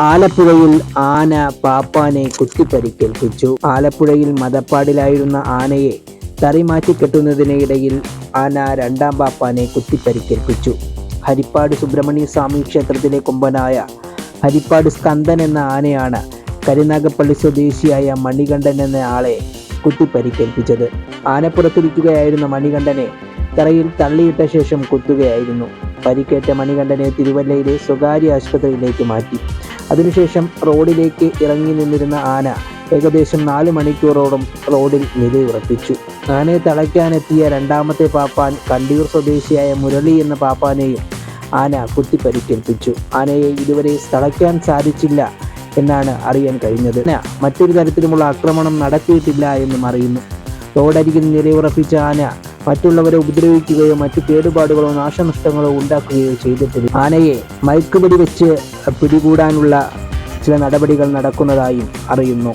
ആലപ്പുഴയിൽ ആന പാപ്പാനെ കുത്തിപ്പരിക്കേൽപ്പിച്ചു ആലപ്പുഴയിൽ മതപ്പാടിലായിരുന്ന ആനയെ തറിമാറ്റി കെട്ടുന്നതിനിടയിൽ ആന രണ്ടാം പാപ്പാനെ കുത്തിപ്പരിക്കേൽപ്പിച്ചു ഹരിപ്പാട് സുബ്രഹ്മണ്യ സ്വാമി ക്ഷേത്രത്തിലെ കൊമ്പനായ ഹരിപ്പാട് സ്കന്ദൻ എന്ന ആനയാണ് കരുനാഗപ്പള്ളി സ്വദേശിയായ മണികണ്ഠൻ എന്ന ആളെ കുത്തിപ്പരിക്കേൽപ്പിച്ചത് ആനപ്പുറത്തിരിക്കുകയായിരുന്ന മണികണ്ഠനെ തറയിൽ തള്ളിയിട്ട ശേഷം കുത്തുകയായിരുന്നു. പരിക്കേറ്റ മണികണ്ഠനെ തിരുവല്ലയിലെ സ്വകാര്യ ആശുപത്രിയിലേക്ക് മാറ്റി. അതിനുശേഷം റോഡിലേക്ക് ഇറങ്ങി നിന്നിരുന്ന ആന ഏകദേശം നാല് മണിക്കൂറോളം റോഡിൽ നിലയുറപ്പിച്ചു. ആനയെ തളയ്ക്കാനെത്തിയ രണ്ടാമത്തെ പാപ്പാൻ കണ്ടിയൂർ സ്വദേശിയായ മുരളി എന്ന പാപ്പാനെയും ആന കുത്തിപ്പരിക്കേൽപ്പിച്ചു. ആനയെ ഇതുവരെ തളയ്ക്കാൻ സാധിച്ചില്ല എന്നാണ് അറിയാൻ കഴിഞ്ഞത്. മറ്റൊരു തരത്തിലുമുള്ള ആക്രമണം നടത്തിയിട്ടില്ല എന്നും അറിയുന്നു. റോഡരികിൽ നിലയുറപ്പിച്ച ആന മറ്റുള്ളവരെ ഉപദ്രവിക്കുകയോ മറ്റു കേടുപാടുകളോ നാശനഷ്ടങ്ങളോ ഉണ്ടാക്കുകയോ ചെയ്തിട്ടില്ല. ആനയെ മയക്കുപിടി വെച്ച് പിടികൂടാനുള്ള ചില നടപടികൾ നടക്കുന്നതായും അറിയുന്നു.